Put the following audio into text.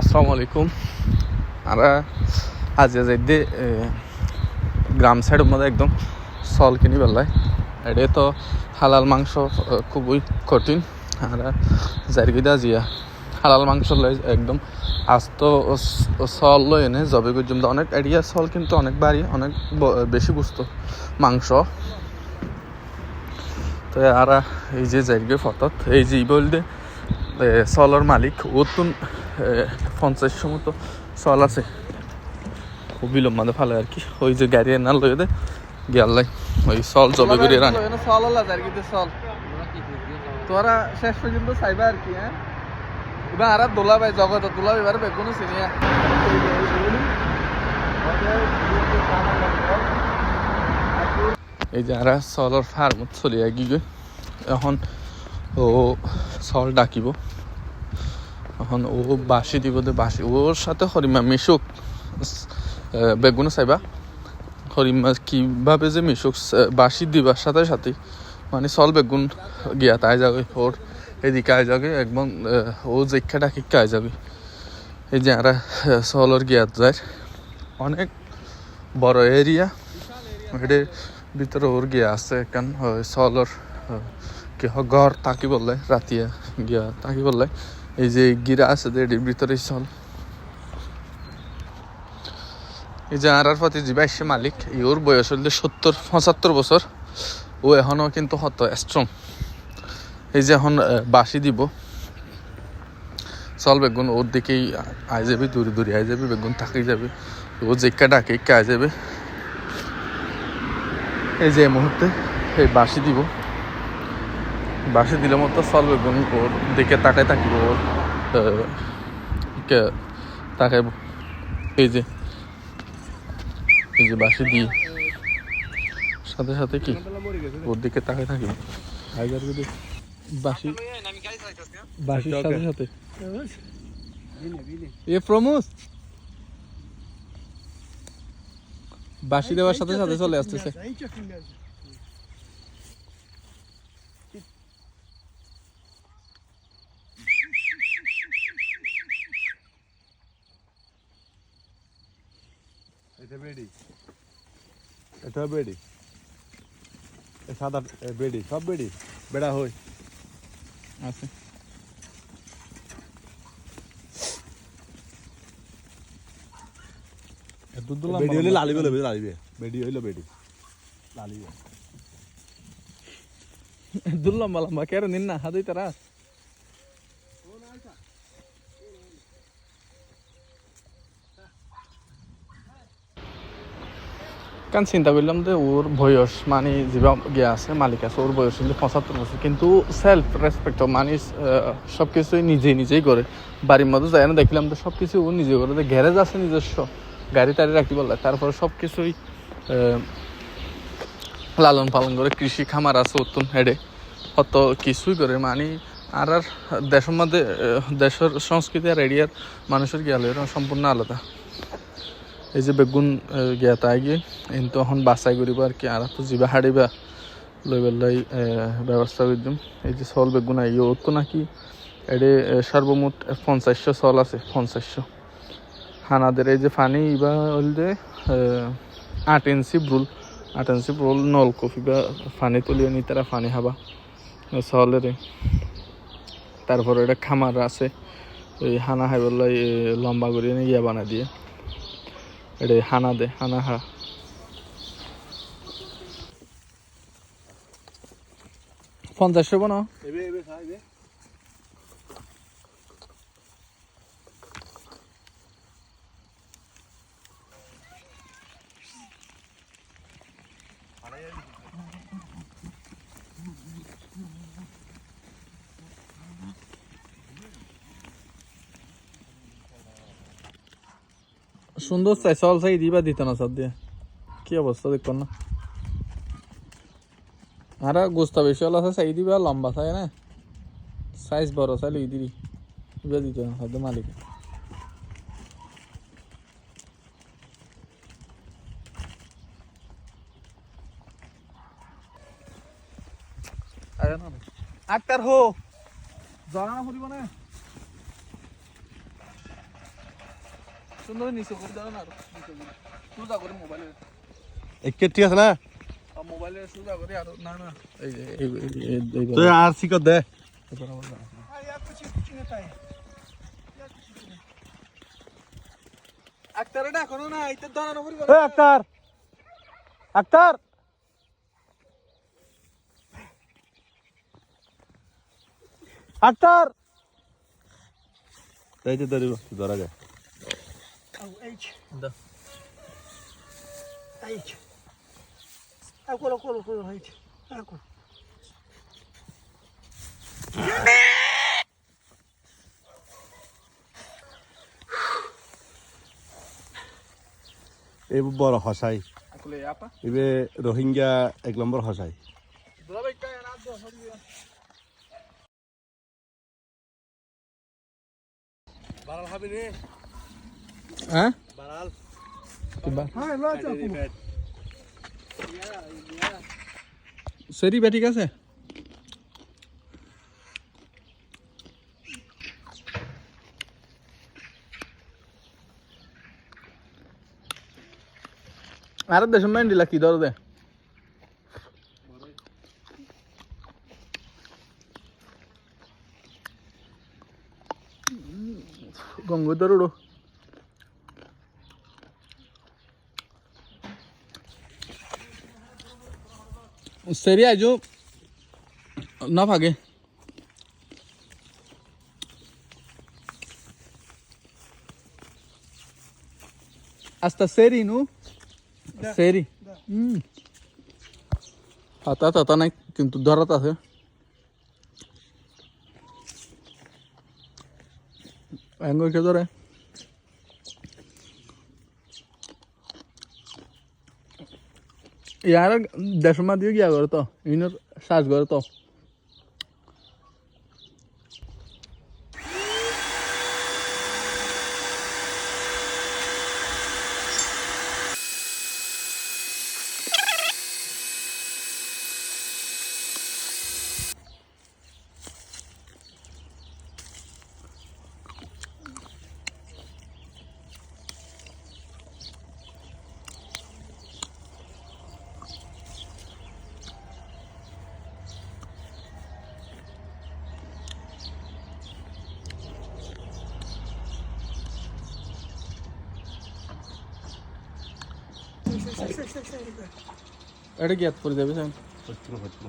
আসসালামু আলাইকুম। আমরা আজ যাইতে গ্রাম সাইডের মধ্যে একদম সল কিনি পেলাই এটা তো হালাল মাংস খুবই কঠিন। আর জারগিদা জিয়া, হালাল মাংস লয় একদম আস্ত সল লয় এনে জবে পর্যন্ত অনেক এরিয়া সল কিন্তু অনেক বাড়ি, অনেক বেশি গুস্ত মাংস। তো আর এই যে জায়গায় ফতত, এই যে বলতে সলর মালিক ওতুন পঞ্চাশশো মতো সল আছে। খুব বিলম্বাদে ভালো আর কি। ওই যে গাড়ি এনা লয়ে দে গেলাই ওই সল জবে করে রানি। সল হলা জারগিতে সল তোরা শেষ পর্যন্ত চাইবা আর কি হ্যাঁ? এবার আর দোলা ভাই জগত দোলা এবার বেগুনো চিনিয়া এই যে আর সলর ফার্মত চলি আগি গৈ এখন ও সল ডাকিব। এখন ও বাসি দিব দে বাসি ওর সাথে হরিমা মিশুক। বেগুনো চাইবা? হরিমা কীভাবে যে মিশুক বাসি দিবার সাথে সাথে? মানে সল বেগুন গিয়া, তাই যাবে। ওর এদিকে আয় যাবে, একদম ও যেখা ডাকি আয় যাবে। এই যে আর সলর গিয়া যায় অনেক বড় এরিয়া এটার ভিতরে ওর গিয়া আছে এখান সলর কি হয় ঘর থাকি বললে রাতিয়া গিয়া থাকি বললে এই যে গিরা আছে এটির ভিতরে চল। এই যে আর প্রতি যে বাইশে মালিক ইওর বয়স হলে সত্তর, পঁচাত্তর বছর। ও এখনও কিন্তু হত স্ট্রং এই যে এখন বাসি দিব। চল বেগুন, ওর দিকেই আয় যাবে, দূরে দূরে আয় যাবে, বেগুন থাকি যাবে। ও যেকা ডাকে আয় যাবে। এই যে মুহূর্তে, এই বাসি দিব। বাসি দিলে মতো ওর দিকে তাকায় থাকিব ওর আহ, তাকাইব এই যে এই যে বাসি দিই সাথে সাথে কি? ওর দিকে তাকায় থাকিব আইজার যদি বাসি বাসির সাথে সাথে। এ প্রমোস বাসি দেওয়ার সাথে সাথে চলে আসতেছে। এটা বেডি। এটা বেডি। এ সাদা বেডি সব বেডি। বেড়া হই। আছে। বেডি হইলে লালিবে লবে লালিবে। বেডি হইল বেডি। লালিবে। দুধ লম্বা লম্বা কেন নিন না হাতেই তারা কারণ চিন্তা করলাম যে ওর বয়স মানে যেবা গিয়া আছে, মালিক আছে, ওর বয়স কিন্তু পঁচাত্তর বছর। কিন্তু সেলফ রেসপেক্ট মানে সব কিছুই নিজেই নিজেই করে। বাড়ির মধ্যে যায় না, দেখলাম তো সব কিছু ও নিজে করে। গ্যারেজ আছে নিজস্ব, গাড়ি টাড়ি রাখতে বললে তারপরে সব কিছুই লালন পালন করে কৃষি খামার আছে উত্তম হেডে কত কিছুই করে মানে আর আর দেশের মধ্যে দেশের সংস্কৃতি আর এরিয়ার মানুষের গেলে সম্পূর্ণ আলাদা। এই যে বেগুন গিয়া তাই গিয়ে কিন্তু এখন বাছাই করিব আর কি আর তো জিবা হারিবা লই বেলাই ব্যবস্থা করে দিম। এই যে চল বেগুন আই তো নাকি এডে সর্বমোট পঞ্চাশশো চল আছে, পঞ্চাশশো। হানাদের এই যে ফানি ইবা হলদে আট ইঞ্চি ব্রুল আট ইঞ্চি ব্রুল নলকপি বা ফানি তুলিয়ে নি তারা ফানি হাবা চলেরে তারপরে এটা খামার আছে। ওই হানা হাই বললাই লম্বা করে নিয়ে ইয়া বানা দিয়ে। এটা হানা দে হানা হা পঞ্চাশ বনা এবে। সুন্দর চাই, চল চাই, দিবা দিত না সব দিয়ে। কি অবস্থা, দেখ না। আর, গোস্তা বেশি হল আছে, চাই দিবা, লম্বা চাই, না? সাইজ বড়, চাই লই দিবি। দিবা দিত না সব মালিক। আক্তার হো! জনা না? সুন্দর নিচে করে দাও না সোজা করে মোবাইলে একে ঠিক আছে না মোবাইলে সোজা করে আর না না এই আর দে এবার আবার দাও। আক্তারে ডাকো না এটা দাঁড়ানো পড়ি এ আক্তার আক্তার আক্তার এই যে ধরা যায় দাও। Agora, agora, agora, right. Agora. এই বড় হসাই এবে রোহিঙ্গা এক নম্বর হসাই বারাল খাবি রে হ্যাঁ. সেরি বে ঠিক আছে আরে দেশ মেন্ডিলা কি দর দে গঙ্গ দরুড়ো seria yo no pagué hasta seri no seri হুম হাতা হাতা নাই কিন্তু ধরাত আছে অ্যাঙ্গল কে ধরে यार दसमा दियो क्या गर त? यिनीहरू सास गर त। এটা কি হাত পরে যাবে স্যার হচ্ছিল হচ্ছিল